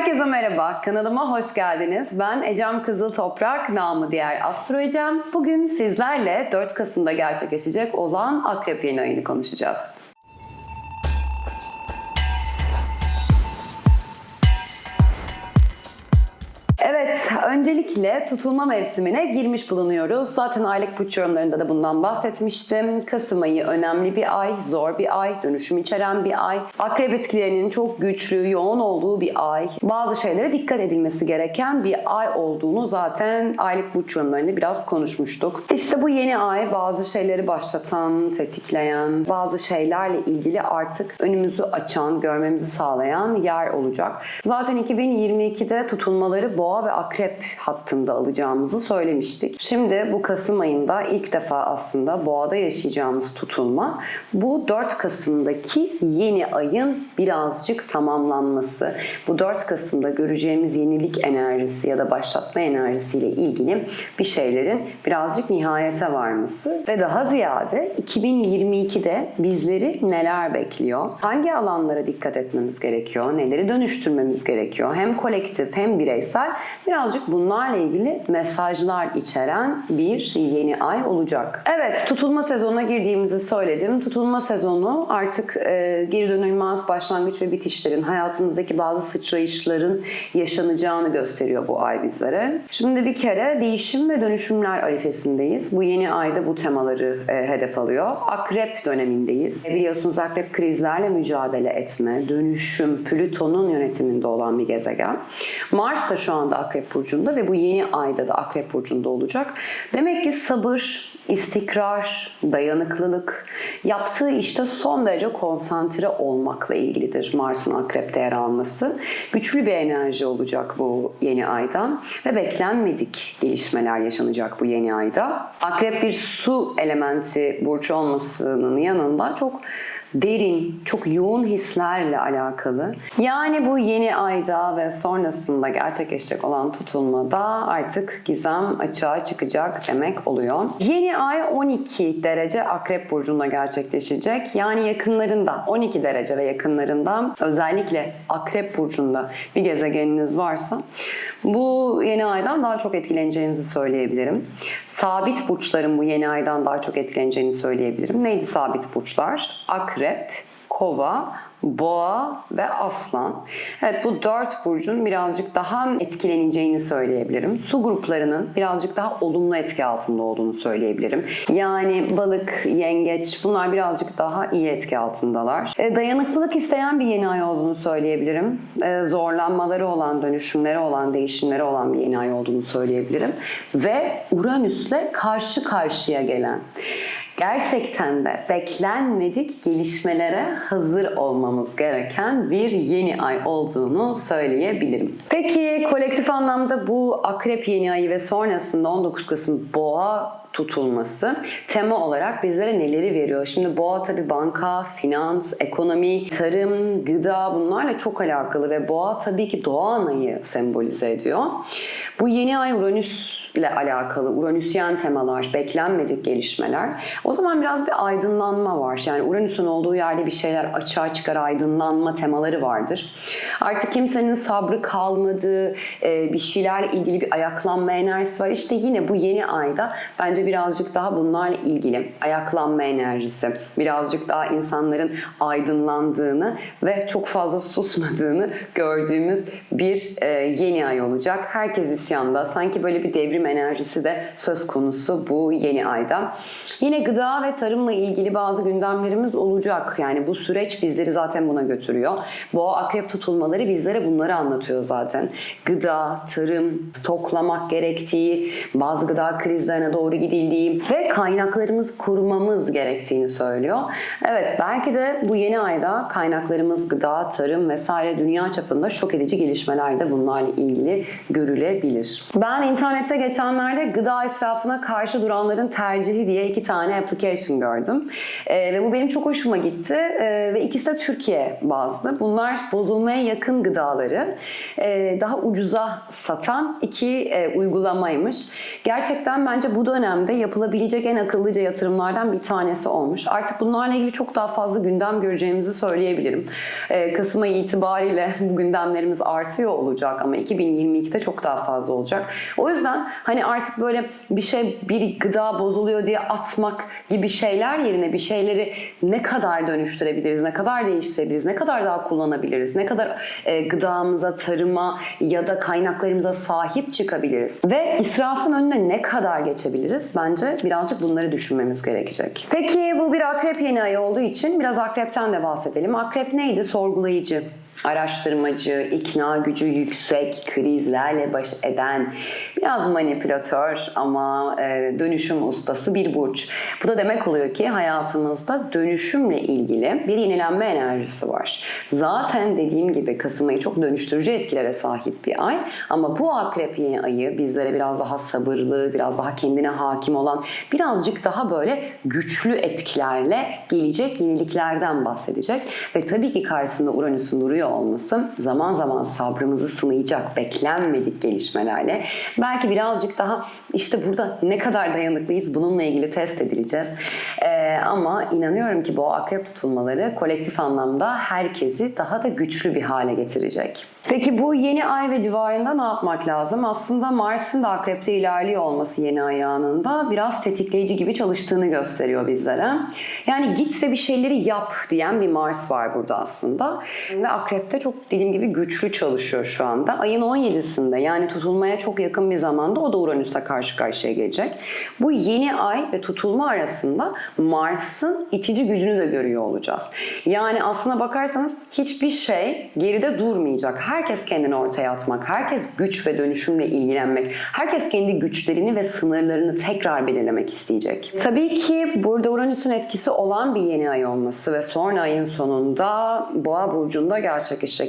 Herkese merhaba, kanalıma hoş geldiniz. Ben Ecem Kızıl Toprak, namı diğer Astro Ecem. Bugün sizlerle 4 Kasım'da gerçekleşecek olan Akrep yeni ayını konuşacağız. Öncelikle tutulma mevsimine girmiş bulunuyoruz. Zaten aylık burç yorumlarında da bundan bahsetmiştim. Kasım ayı önemli bir ay, zor bir ay, dönüşüm içeren bir ay. Akrep etkilerinin çok güçlü, yoğun olduğu bir ay. Bazı şeylere dikkat edilmesi gereken bir ay olduğunu zaten aylık burç yorumlarında biraz konuşmuştuk. İşte bu yeni ay bazı şeyleri başlatan, tetikleyen, bazı şeylerle ilgili artık önümüzü açan, görmemizi sağlayan yer olacak. Zaten 2022'de tutulmaları boğa ve akrep hattında alacağımızı söylemiştik. Şimdi bu Kasım ayında ilk defa aslında boğada yaşayacağımız tutulma bu 4 Kasım'daki yeni ayın birazcık tamamlanması. Bu 4 Kasım'da göreceğimiz yenilik enerjisi ya da başlatma enerjisiyle ilgili bir şeylerin birazcık nihayete varması ve daha ziyade 2022'de bizleri neler bekliyor? Hangi alanlara dikkat etmemiz gerekiyor? Neleri dönüştürmemiz gerekiyor? Hem kolektif hem bireysel birazcık bunlarla ilgili mesajlar içeren bir yeni ay olacak. Evet, tutulma sezonuna girdiğimizi söyledim. Tutulma sezonu artık e, geri dönülmez başlangıç ve bitişlerin, hayatımızdaki bazı sıçrayışların yaşanacağını gösteriyor bu ay bizlere. Şimdi bir kere değişim ve dönüşümler arifesindeyiz. Bu yeni ayda bu temaları e, hedef alıyor. Akrep dönemindeyiz. E, biliyorsunuz akrep krizlerle mücadele etme, dönüşüm, Plüton'un yönetiminde olan bir gezegen. Mars da şu anda Akrep Burcu'nda ve bu yeni ayda da Akrep Burcu'nda olacak. Demek ki sabır, istikrar, dayanıklılık, yaptığı işte son derece konsantre olmakla ilgilidir Mars'ın Akrep'te yer alması. Güçlü bir enerji olacak bu yeni ayda ve beklenmedik gelişmeler yaşanacak bu yeni ayda. Akrep bir su elementi burcu olmasının yanında çok derin, çok yoğun hislerle alakalı. Yani bu yeni ayda ve sonrasında gerçekleşecek olan tutulmada artık gizem açığa çıkacak demek oluyor. Yeni ay 12 derece Akrep Burcu'nda gerçekleşecek. Yani yakınlarında 12 derece ve yakınlarında özellikle Akrep Burcu'nda bir gezegeniniz varsa bu yeni aydan daha çok etkileneceğinizi söyleyebilirim. Sabit burçların bu yeni aydan daha çok etkileneceğini söyleyebilirim. Neydi sabit burçlar? Akrep, kova, boğa ve aslan. Evet bu dört burcun birazcık daha etkileneceğini söyleyebilirim. Su gruplarının birazcık daha olumlu etki altında olduğunu söyleyebilirim. Yani balık, yengeç bunlar birazcık daha iyi etki altındalar. E, dayanıklılık isteyen bir yeni ay olduğunu söyleyebilirim. E, zorlanmaları olan, dönüşümleri olan, değişimleri olan bir yeni ay olduğunu söyleyebilirim. Ve Uranüs'le karşı karşıya gelen gerçekten de beklenmedik gelişmelere hazır olmamız gereken bir yeni ay olduğunu söyleyebilirim. Peki kolektif anlamda bu akrep yeni ayı ve sonrasında 19 Kasım boğa tutulması tema olarak bizlere neleri veriyor? Şimdi boğa tabi banka, finans, ekonomi, tarım, gıda bunlarla çok alakalı ve boğa tabii ki doğa anayı sembolize ediyor. Bu yeni ay Uranüs ile alakalı Uranüsyen temalar, beklenmedik gelişmeler. O zaman biraz bir aydınlanma var. Yani Uranüs'ün olduğu yerde bir şeyler açığa çıkar, aydınlanma temaları vardır. Artık kimsenin sabrı kalmadığı, bir şeylerle ilgili bir ayaklanma enerjisi var. İşte yine bu yeni ayda bence birazcık daha bunlarla ilgili ayaklanma enerjisi, birazcık daha insanların aydınlandığını ve çok fazla susmadığını gördüğümüz bir yeni ay olacak. Herkes isyanda. Sanki böyle bir devrim enerjisi de söz konusu bu yeni ayda. Yine gıda ve tarımla ilgili bazı gündemlerimiz olacak. Yani bu süreç bizleri zaten buna götürüyor. Boğa akrep tutulmaları bizlere bunları anlatıyor zaten. Gıda, tarım, stoklamak gerektiği, bazı gıda krizlerine doğru gidildiği ve kaynaklarımızı korumamız gerektiğini söylüyor. Evet belki de bu yeni ayda kaynaklarımız gıda, tarım vesaire dünya çapında şok edici gelişmeler de bunlarla ilgili görülebilir. Ben internette geçenlerde gıda israfına karşı duranların tercihi diye iki tane application gördüm. Ee, ve bu benim çok hoşuma gitti. Ee, ve ikisi de Türkiye bazlı. Bunlar bozulmaya yakın gıdaları e, daha ucuza satan iki e, uygulamaymış. Gerçekten bence bu dönemde dönemde yapılabilecek en akıllıca yatırımlardan bir tanesi olmuş. Artık bunlarla ilgili çok daha fazla gündem göreceğimizi söyleyebilirim. Ee, Kasım ayı itibariyle bu gündemlerimiz artıyor olacak ama 2022'de çok daha fazla olacak. O yüzden hani artık böyle bir şey bir gıda bozuluyor diye atmak gibi şeyler yerine bir şeyleri ne kadar dönüştürebiliriz, ne kadar değiştirebiliriz, ne kadar daha kullanabiliriz, ne kadar e, gıdamıza, tarıma ya da kaynaklarımıza sahip çıkabiliriz ve israfın önüne ne kadar geçebiliriz? Bence birazcık bunları düşünmemiz gerekecek. Peki bu bir akrep yeni ayı olduğu için biraz akrepten de bahsedelim. Akrep neydi? Sorgulayıcı araştırmacı, ikna gücü yüksek, krizlerle baş eden, biraz manipülatör ama e, dönüşüm ustası bir burç. Bu da demek oluyor ki hayatımızda dönüşümle ilgili bir yenilenme enerjisi var. Zaten dediğim gibi Kasım ayı çok dönüştürücü etkilere sahip bir ay ama bu akrep yeni ayı bizlere biraz daha sabırlı, biraz daha kendine hakim olan, birazcık daha böyle güçlü etkilerle gelecek yeniliklerden bahsedecek. Ve tabii ki karşısında Uranüs'ün duruyor olması zaman zaman sabrımızı sınayacak beklenmedik gelişmelerle belki birazcık daha işte burada ne kadar dayanıklıyız bununla ilgili test edileceğiz. Ee, ama inanıyorum ki bu akrep tutulmaları kolektif anlamda herkesi daha da güçlü bir hale getirecek. Peki bu yeni ay ve civarında ne yapmak lazım? Aslında Mars'ın da akrepte ilerliyor olması yeni ay anında biraz tetikleyici gibi çalıştığını gösteriyor bizlere. Yani git ve bir şeyleri yap diyen bir Mars var burada aslında. Ve akrepte çok dediğim gibi güçlü çalışıyor şu anda. Ayın 17'sinde yani tutulmaya çok yakın bir zamanda o da Uranüs'e karşı karşıya gelecek. Bu yeni ay ve tutulma arasında Mars'ın itici gücünü de görüyor olacağız. Yani aslına bakarsanız hiçbir şey geride durmayacak. Herkes kendini ortaya atmak, herkes güç ve dönüşümle ilgilenmek, herkes kendi güçlerini ve sınırlarını tekrar belirlemek isteyecek. Tabii ki burada Uranüs'ün etkisi olan bir yeni ay olması ve sonra ayın sonunda Boğa burcunda gerçekleşecek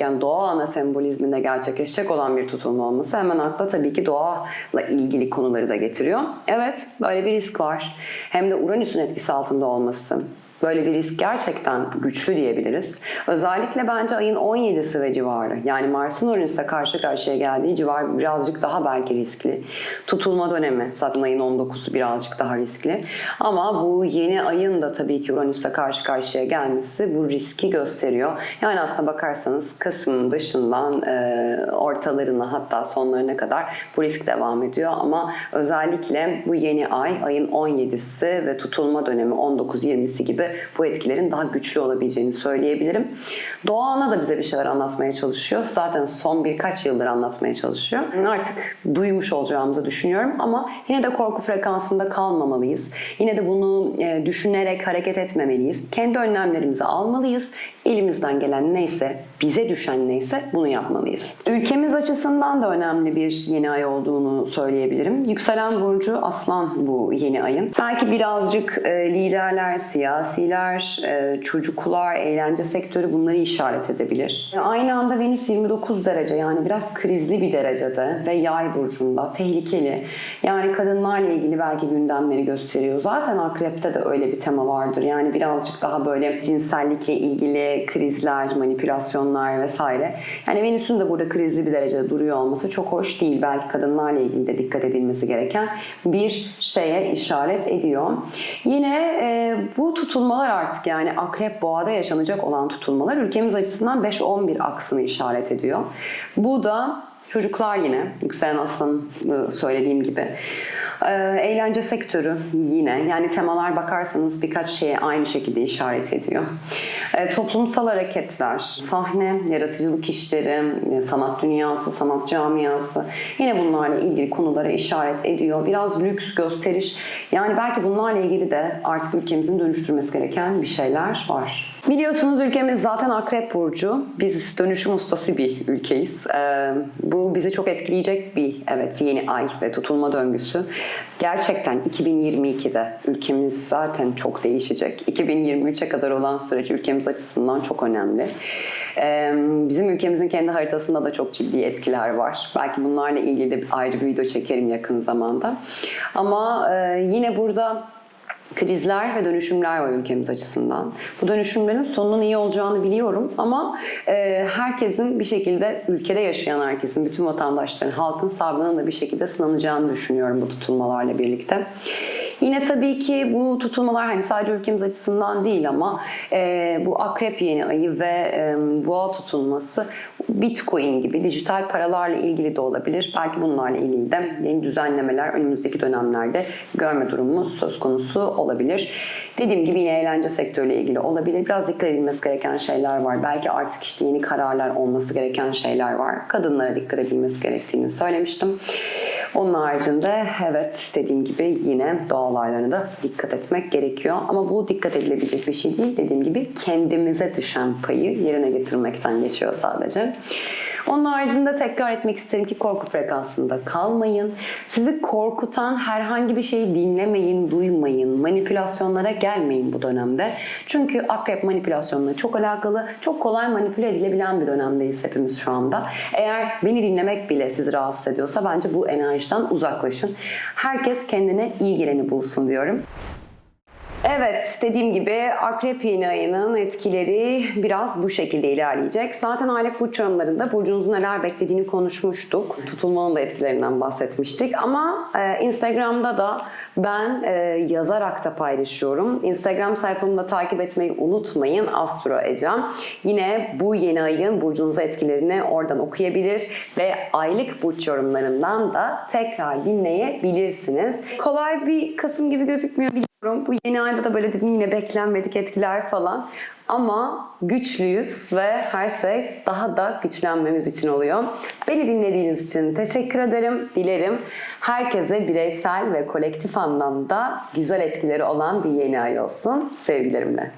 yani doğa ana sembolizminde gerçekleşecek olan bir tutulma olması hemen akla tabii ki doğayla ilgili konuları da getiriyor. Evet böyle bir risk var. Hem de Uranüs'ün etkisi altında olması. Böyle bir risk gerçekten güçlü diyebiliriz. Özellikle bence ayın 17'si ve civarı. Yani Mars'ın Uranüs'e karşı karşıya geldiği civar birazcık daha belki riskli. Tutulma dönemi zaten ayın 19'u birazcık daha riskli. Ama bu yeni ayın da tabii ki Uranüs'e karşı karşıya gelmesi bu riski gösteriyor. Yani aslına bakarsanız Kasım'ın başından e, ortalarına hatta sonlarına kadar bu risk devam ediyor. Ama özellikle bu yeni ay ayın 17'si ve tutulma dönemi 19-20'si gibi bu etkilerin daha güçlü olabileceğini söyleyebilirim. Doğa ana da bize bir şeyler anlatmaya çalışıyor. Zaten son birkaç yıldır anlatmaya çalışıyor. Artık duymuş olacağımızı düşünüyorum ama yine de korku frekansında kalmamalıyız. Yine de bunu e, düşünerek hareket etmemeliyiz. Kendi önlemlerimizi almalıyız. Elimizden gelen neyse, bize düşen neyse bunu yapmalıyız. Ülkemiz açısından da önemli bir yeni ay olduğunu söyleyebilirim. Yükselen burcu Aslan bu yeni ayın. Belki birazcık e, liderler, siyasiler, e, çocuklar, eğlence sektörü bunları işaret edebilir. E, Aynı anda Venüs 29 derece yani biraz krizli bir derecede ve yay burcunda tehlikeli. Yani kadınlarla ilgili belki gündemleri gösteriyor. Zaten akrepte de öyle bir tema vardır. Yani birazcık daha böyle cinsellikle ilgili krizler, manipülasyonlar vesaire. Yani Venüs'ün de burada krizli bir derecede duruyor olması çok hoş değil. Belki kadınlarla ilgili de dikkat edilmesi gereken bir şeye işaret ediyor. Yine e, bu tutulmalar artık yani akrep boğada yaşanacak olan tutulmalar ülkemiz açısından 5-11 aksını işaret ediyor. Bu da çocuklar yine yükselen aslanın e, söylediğim gibi. Ee, Eğlence sektörü yine yani temalar bakarsanız birkaç şeye aynı şekilde işaret ediyor. Ee, Toplumsal hareketler, sahne, yaratıcılık işleri, e, sanat dünyası, sanat camiası yine bunlarla ilgili konulara işaret ediyor. Biraz lüks, gösteriş yani belki bunlarla ilgili de artık ülkemizin dönüştürmesi gereken bir şeyler var. Biliyorsunuz ülkemiz zaten Akrep Burcu. Biz dönüşüm ustası bir ülkeyiz. Ee, bu bizi çok etkileyecek bir evet yeni ay ve tutulma döngüsü. Gerçekten 2022'de ülkemiz zaten çok değişecek. 2023'e kadar olan süreç ülkemiz açısından çok önemli. Bizim ülkemizin kendi haritasında da çok ciddi etkiler var. Belki bunlarla ilgili de ayrı bir video çekerim yakın zamanda. Ama yine burada krizler ve dönüşümler var ülkemiz açısından. Bu dönüşümlerin sonunun iyi olacağını biliyorum ama e, herkesin bir şekilde ülkede yaşayan herkesin, bütün vatandaşların, halkın sabrının da bir şekilde sınanacağını düşünüyorum bu tutulmalarla birlikte. Yine tabii ki bu tutulmalar hani sadece ülkemiz açısından değil ama e, bu akrep yeni ayı ve e, boğa tutulması Bitcoin gibi dijital paralarla ilgili de olabilir. Belki bunlarla ilgili de yeni düzenlemeler önümüzdeki dönemlerde görme durumumuz söz konusu olabilir. Dediğim gibi yine eğlence sektörüyle ilgili olabilir. Biraz dikkat edilmesi gereken şeyler var. Belki artık işte yeni kararlar olması gereken şeyler var. Kadınlara dikkat edilmesi gerektiğini söylemiştim. Onun haricinde evet dediğim gibi yine doğa olaylarına da dikkat etmek gerekiyor. Ama bu dikkat edilebilecek bir şey değil. Dediğim gibi kendimize düşen payı yerine getirmekten geçiyor sadece. Onun haricinde tekrar etmek isterim ki korku frekansında kalmayın. Sizi korkutan herhangi bir şeyi dinlemeyin, duymayın. Manipülasyonlara gelmeyin bu dönemde. Çünkü akrep manipülasyonla çok alakalı, çok kolay manipüle edilebilen bir dönemdeyiz hepimiz şu anda. Eğer beni dinlemek bile sizi rahatsız ediyorsa bence bu enerjiden uzaklaşın. Herkes kendine iyi geleni bulsun diyorum. Evet, dediğim gibi Akrep yeni ayının etkileri biraz bu şekilde ilerleyecek. Zaten aylık burç yorumlarında burcunuzu neler beklediğini konuşmuştuk. Tutulmanın da etkilerinden bahsetmiştik. Ama e, Instagram'da da ben e, yazarak da paylaşıyorum. Instagram sayfamı da takip etmeyi unutmayın. Astro Ecem. Yine bu yeni ayın burcunuza etkilerini oradan okuyabilir ve aylık burç yorumlarından da tekrar dinleyebilirsiniz. Kolay bir Kasım gibi gözükmüyor. Bu yeni ayda da böyle dedim yine beklenmedik etkiler falan. Ama güçlüyüz ve her şey daha da güçlenmemiz için oluyor. Beni dinlediğiniz için teşekkür ederim. Dilerim herkese bireysel ve kolektif anlamda güzel etkileri olan bir yeni ay olsun. Sevgilerimle.